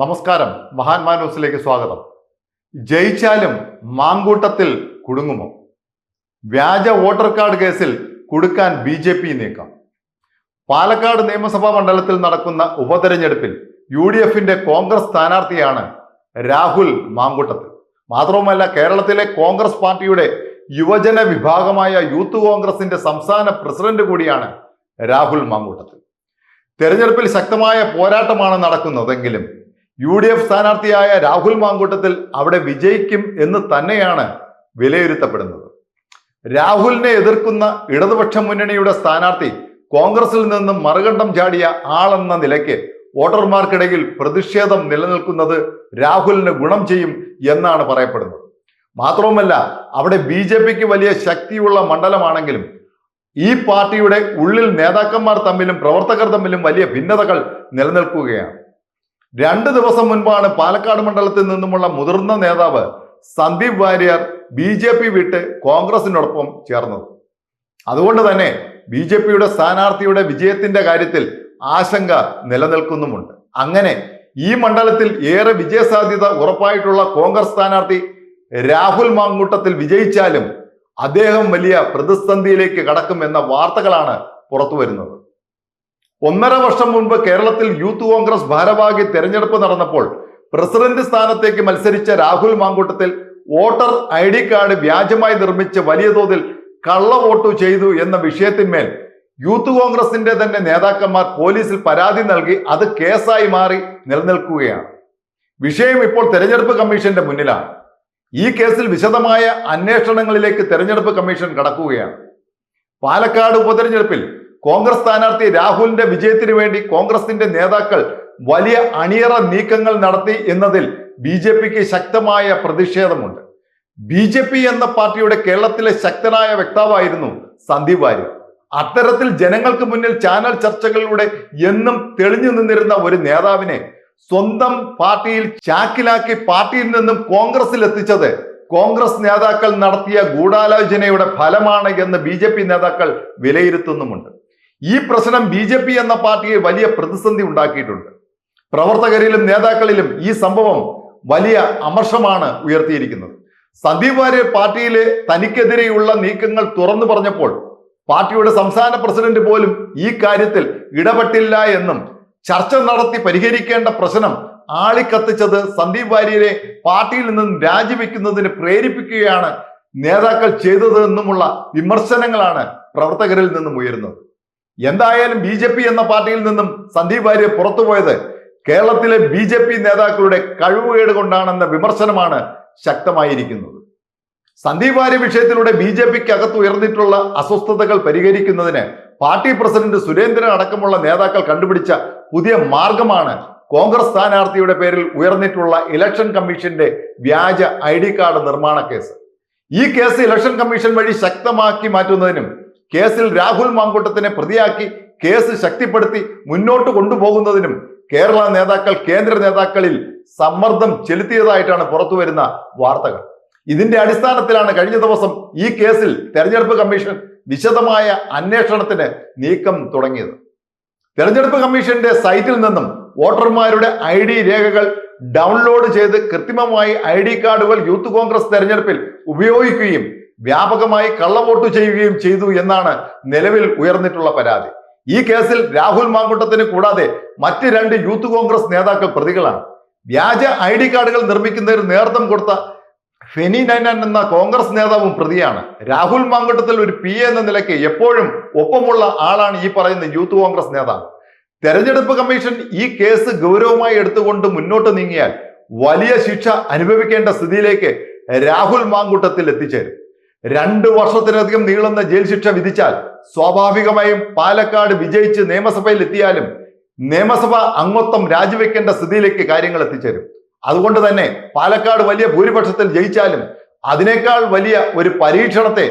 നമസ്കാരം. മഹാന്മാ ന്യൂസിലേക്ക് സ്വാഗതം. ജയിച്ചാലും മാങ്കൂട്ടത്തിൽ കുടുങ്ങുമോ? വ്യാജ വോട്ടർ കാർഡ് കേസിൽ കുടുക്കാൻ ബി ജെ പി നീക്കം. പാലക്കാട് നിയമസഭാ മണ്ഡലത്തിൽ നടക്കുന്ന ഉപതെരഞ്ഞെടുപ്പിൽ യു ഡി എഫിന്റെ കോൺഗ്രസ് സ്ഥാനാർത്ഥിയാണ് രാഹുൽ മാങ്കൂട്ടത്തിൽ. മാത്രവുമല്ല കേരളത്തിലെ കോൺഗ്രസ് പാർട്ടിയുടെ യുവജന വിഭാഗമായ യൂത്ത് കോൺഗ്രസിന്റെ സംസ്ഥാന പ്രസിഡന്റ് കൂടിയാണ് രാഹുൽ മാങ്കൂട്ടത്തിൽ. തെരഞ്ഞെടുപ്പിൽ ശക്തമായ പോരാട്ടമാണ് നടക്കുന്നതെങ്കിലും യു ഡി എഫ് സ്ഥാനാർത്ഥിയായ രാഹുൽ മാങ്കൂട്ടത്തിൽ അവിടെ വിജയിക്കും എന്ന് തന്നെയാണ് വിലയിരുത്തപ്പെടുന്നത്. രാഹുലിനെ എതിർക്കുന്ന ഇടതുപക്ഷ മുന്നണിയുടെ സ്ഥാനാർത്ഥി കോൺഗ്രസിൽ നിന്നും മറുകണ്ഠം ചാടിയ ആളെന്ന നിലയ്ക്ക് വോട്ടർമാർക്കിടയിൽ പ്രതിഷേധം നിലനിൽക്കുന്നത് രാഹുലിന് ഗുണം ചെയ്യും എന്നാണ് പറയപ്പെടുന്നത്. മാത്രവുമല്ല അവിടെ ബി ജെ പിക്ക് വലിയ ശക്തിയുള്ള മണ്ഡലമാണെങ്കിലും ഈ പാർട്ടിയുടെ ഉള്ളിൽ നേതാക്കന്മാർ തമ്മിലും പ്രവർത്തകർ തമ്മിലും വലിയ ഭിന്നതകൾ നിലനിൽക്കുകയാണ്. രണ്ട് ദിവസം മുൻപാണ് പാലക്കാട് മണ്ഡലത്തിൽ നിന്നുമുള്ള മുതിർന്ന നേതാവ് Sandeep Warrier B J P വിട്ട് കോൺഗ്രസിനോടൊപ്പം ചേർന്നത്. അതുകൊണ്ട് തന്നെ ബി ജെ പിയുടെ സ്ഥാനാർത്ഥിയുടെ വിജയത്തിന്റെ കാര്യത്തിൽ ആശങ്ക നിലനിൽക്കുന്നുമുണ്ട്. അങ്ങനെ ഈ മണ്ഡലത്തിൽ ഏറെ വിജയസാധ്യത ഉറപ്പായിട്ടുള്ള കോൺഗ്രസ് സ്ഥാനാർത്ഥി രാഹുൽ മാങ്കൂട്ടത്തിൽ വിജയിച്ചാലും അദ്ദേഹം വലിയ പ്രതിസന്ധിയിലേക്ക് കടക്കുമെന്ന വാർത്തകളാണ് പുറത്തു വരുന്നത് ഒന്നര വർഷം മുൻപ് കേരളത്തിൽ യൂത്ത് കോൺഗ്രസ് ഭാരവാഹി തെരഞ്ഞെടുപ്പ് നടന്നപ്പോൾ പ്രസിഡന്റ് സ്ഥാനത്തേക്ക് മത്സരിച്ച Rahul Mamkootathil voter I D card വ്യാജമായി നിർമ്മിച്ച് വലിയ തോതിൽ കള്ള വോട്ട് ചെയ്തു എന്ന വിഷയത്തിന്മേൽ യൂത്ത് കോൺഗ്രസിന്റെ തന്നെ നേതാക്കന്മാർ പോലീസിൽ പരാതി നൽകി അത് കേസായി മാറി നിലനിൽക്കുകയാണ്. വിഷയം ഇപ്പോൾ തെരഞ്ഞെടുപ്പ് കമ്മീഷന്റെ മുന്നിലാണ്. ഈ കേസിൽ വിശദമായ അന്വേഷണങ്ങളിലേക്ക് തെരഞ്ഞെടുപ്പ് കമ്മീഷൻ കടക്കുകയാണ്. പാലക്കാട് ഉപതെരഞ്ഞെടുപ്പിൽ കോൺഗ്രസ് സ്ഥാനാർത്ഥി രാഹുലിന്റെ വിജയത്തിന് വേണ്ടി കോൺഗ്രസിന്റെ നേതാക്കൾ വലിയ അണിയറ നീക്കങ്ങൾ നടത്തി എന്നതിൽ ബി ജെ പിക്ക് ശക്തമായ പ്രതിഷേധമുണ്ട്. ബി ജെ പി എന്ന പാർട്ടിയുടെ കേരളത്തിലെ ശക്തനായ വ്യക്താവായിരുന്നു സന്ദീപ് വാര്യർ. അത്തരത്തിൽ ജനങ്ങൾക്ക് മുന്നിൽ ചാനൽ ചർച്ചകളിലൂടെ എന്നും തെളിഞ്ഞു നിന്നിരുന്ന ഒരു നേതാവിനെ സ്വന്തം പാർട്ടിയിൽ ചാക്കിലാക്കി പാർട്ടിയിൽ നിന്നും കോൺഗ്രസിൽ എത്തിച്ചത് കോൺഗ്രസ് നേതാക്കൾ നടത്തിയ ഗൂഢാലോചനയുടെ ഫലമാണ് എന്ന് ബി നേതാക്കൾ വിലയിരുത്തുന്നുമുണ്ട്. ഈ പ്രശ്നം ബി ജെ പി എന്ന പാർട്ടിയെ വലിയ പ്രതിസന്ധി ഉണ്ടാക്കിയിട്ടുണ്ട്. പ്രവർത്തകരിലും നേതാക്കളിലും ഈ സംഭവം വലിയ അമർഷമാണ് ഉയർത്തിയിരിക്കുന്നത്. സന്ദീപ് വാര്യർ പാർട്ടിയിലെ തനിക്കെതിരെയുള്ള നീക്കങ്ങൾ തുറന്നു പറഞ്ഞപ്പോൾ പാർട്ടിയുടെ സംസ്ഥാന പ്രസിഡന്റ് പോലും ഈ കാര്യത്തിൽ ഇടപെട്ടില്ല എന്നും ചർച്ച നടത്തി പരിഹരിക്കേണ്ട പ്രശ്നം ആളിക്കത്തിച്ചത് സന്ദീപ് വാര്യരെ പാർട്ടിയിൽ നിന്നും രാജിവെക്കുന്നതിന് പ്രേരിപ്പിക്കുകയാണ് നേതാക്കൾ ചെയ്തതെന്നുമുള്ള വിമർശനങ്ങളാണ് പ്രവർത്തകരിൽ നിന്നും ഉയരുന്നത്. എന്തായാലും ബി ജെ പി എന്ന പാർട്ടിയിൽ നിന്നും സന്ദീപ് വാര്യർ പുറത്തുപോയത് കേരളത്തിലെ ബി ജെ പി നേതാക്കളുടെ കഴിവുകേട് കൊണ്ടാണെന്ന വിമർശനമാണ് ശക്തമായിരിക്കുന്നത്. സന്ദീപ് വാര്യ വിഷയത്തിലൂടെ ബി ജെ പിക്ക് അകത്ത് ഉയർന്നിട്ടുള്ള അസ്വസ്ഥതകൾ പരിഹരിക്കുന്നതിന് പാർട്ടി പ്രസിഡന്റ് സുരേന്ദ്രൻ അടക്കമുള്ള നേതാക്കൾ കണ്ടുപിടിച്ച പുതിയ മാർഗമാണ് കോൺഗ്രസ് സ്ഥാനാർത്ഥിയുടെ പേരിൽ ഉയർന്നിട്ടുള്ള ഇലക്ഷൻ കമ്മീഷന്റെ വ്യാജ ഐ ഡി കാർഡ് നിർമ്മാണ കേസ്. ഈ കേസ് ഇലക്ഷൻ കമ്മീഷൻ വഴി ശക്തമാക്കി മാറ്റുന്നതിനും കേസിൽ രാഹുൽ മാങ്കൂട്ടത്തിനെ പ്രതിയാക്കി കേസ് ശക്തിപ്പെടുത്തി മുന്നോട്ട് കൊണ്ടുപോകുന്നതിനും കേരള നേതാക്കൾ കേന്ദ്ര നേതാക്കളിൽ സമ്മർദ്ദം ചെലുത്തിയതായിട്ടാണ് പുറത്തു വരുന്ന വാർത്തകൾ. ഇതിന്റെ അടിസ്ഥാനത്തിലാണ് കഴിഞ്ഞ ദിവസം ഈ കേസിൽ തെരഞ്ഞെടുപ്പ് കമ്മീഷൻ വിശദമായ അന്വേഷണത്തിന് നീക്കം തുടങ്ങിയത്. തെരഞ്ഞെടുപ്പ് കമ്മീഷന്റെ സൈറ്റിൽ നിന്നും വോട്ടർമാരുടെ ഐ ഡി രേഖകൾ ഡൗൺലോഡ് ചെയ്ത് കൃത്രിമമായി ഐ ഡി കാർഡുകൾ യൂത്ത് കോൺഗ്രസ് തെരഞ്ഞെടുപ്പിൽ ഉപയോഗിക്കുകയും വ്യാപകമായി കള്ളവോട്ട് ചെയ്യുകയും ചെയ്തു എന്നാണ് നിലവിൽ ഉയർന്നിട്ടുള്ള പരാതി. ഈ കേസിൽ രാഹുൽ മാങ്കുട്ടത്തിന് കൂടാതെ മറ്റ് രണ്ട് യൂത്ത് കോൺഗ്രസ് നേതാക്കൾ പ്രതികളാണ്. വ്യാജ ഐ ഡി കാർഡുകൾ നിർമ്മിക്കുന്നതിന് നേതൃത്വം കൊടുത്ത ഫെനി നൈനാൻ എന്ന കോൺഗ്രസ് നേതാവും പ്രതിയാണ്. രാഹുൽ മാങ്കുട്ടത്തിൽ ഒരു പി എന്ന നിലയ്ക്ക് എപ്പോഴും ഒപ്പമുള്ള ആളാണ് ഈ പറയുന്ന യൂത്ത് കോൺഗ്രസ് നേതാവ്. തെരഞ്ഞെടുപ്പ് കമ്മീഷൻ ഈ കേസ് ഗൗരവമായി എടുത്തുകൊണ്ട് മുന്നോട്ട് നീങ്ങിയാൽ വലിയ ശിക്ഷ അനുഭവിക്കേണ്ട സ്ഥിതിയിലേക്ക് രാഹുൽ മാങ്കുട്ടത്തിൽ എത്തിച്ചേരും. രണ്ട് വർഷത്തിലധികം നീളുന്ന ജയിൽ ശിക്ഷ വിധിച്ചാൽ സ്വാഭാവികമായും പാലക്കാട് വിജയിച്ച് നിയമസഭയിൽ എത്തിയാലും നിയമസഭ അംഗത്വം രാജിവെക്കേണ്ട സ്ഥിതിയിലേക്ക് കാര്യങ്ങൾ എത്തിച്ചേരും. അതുകൊണ്ട് തന്നെ പാലക്കാട് വലിയ ഭൂരിപക്ഷത്തിൽ ജയിച്ചാലും അതിനേക്കാൾ വലിയ ഒരു പരീക്ഷണത്തെ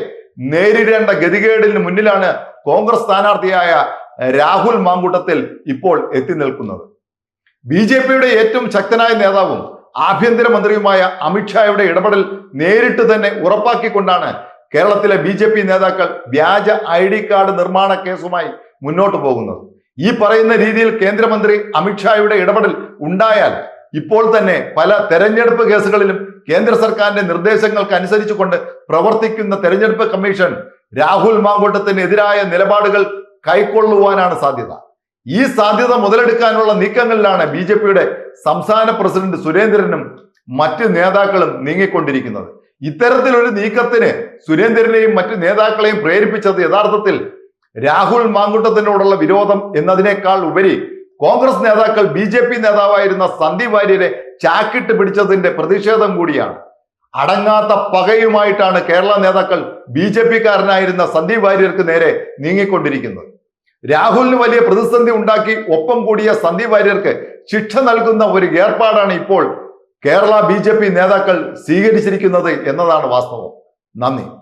നേരിടേണ്ട ഗതികേടിന് മുന്നിലാണ് കോൺഗ്രസ് സ്ഥാനാർത്ഥിയായ രാഹുൽ മാങ്കൂട്ടത്തിൽ ഇപ്പോൾ എത്തി നിൽക്കുന്നത്. ബി ഏറ്റവും ശക്തനായ നേതാവും ആഭ്യന്തരമന്ത്രിയുമായ അമിത്ഷായുടെ ഇടപെടൽ നേരിട്ട് തന്നെ ഉറപ്പാക്കിക്കൊണ്ടാണ് കേരളത്തിലെ ബി ജെ പി നേതാക്കൾ വ്യാജ ഐ ഡി കാർഡ് നിർമ്മാണ കേസുമായി മുന്നോട്ട് പോകുന്നത്. ഈ പറയുന്ന രീതിയിൽ കേന്ദ്രമന്ത്രി അമിത്ഷായുടെ ഇടപെടൽ ഉണ്ടായാൽ ഇപ്പോൾ തന്നെ പല തെരഞ്ഞെടുപ്പ് കേസുകളിലും കേന്ദ്ര സർക്കാരിന്റെ നിർദ്ദേശങ്ങൾക്ക് അനുസരിച്ചുകൊണ്ട് പ്രവർത്തിക്കുന്ന തെരഞ്ഞെടുപ്പ് കമ്മീഷൻ രാഹുൽ മാങ്കോട്ടത്തിനെതിരായ നിലപാടുകൾ കൈക്കൊള്ളുവാനാണ് സാധ്യത. ഈ സാധ്യത മുതലെടുക്കാനുള്ള നീക്കങ്ങളിലാണ് ബി ജെ പിയുടെ സംസ്ഥാന പ്രസിഡന്റ് സുരേന്ദ്രനും മറ്റ് നേതാക്കളും നീങ്ങിക്കൊണ്ടിരിക്കുന്നത്. ഇത്തരത്തിലൊരു നീക്കത്തിന് സുരേന്ദ്രനെയും മറ്റ് നേതാക്കളെയും പ്രേരിപ്പിച്ചത് യഥാർത്ഥത്തിൽ രാഹുൽ മാങ്കുട്ടത്തിനോടുള്ള വിരോധം എന്നതിനേക്കാൾ ഉപരി കോൺഗ്രസ് നേതാക്കൾ ബി ജെ പി നേതാവായിരുന്ന സന്ദീപ് വാര്യരെ ചാക്കിട്ട് പിടിച്ചതിന്റെ പ്രതിഷേധം കൂടിയാണ്. അടങ്ങാത്ത പകയുമായിട്ടാണ് കേരള നേതാക്കൾ ബി ജെ പിക്കാരനായിരുന്ന സന്ദീപ് വാര്യർക്ക് നേരെ നീങ്ങിക്കൊണ്ടിരിക്കുന്നത്. രാഹുലിന് വലിയ പ്രതിസന്ധി ഉണ്ടാക്കി ഒപ്പം കൂടിയ സന്ദീപ് വാര്യർക്ക് ശിക്ഷ നൽകുന്ന ഒരു ഏർപ്പാടാണ് ഇപ്പോൾ കേരള ബി നേതാക്കൾ സ്വീകരിച്ചിരിക്കുന്നത് എന്നതാണ് വാസ്തവം. നന്ദി.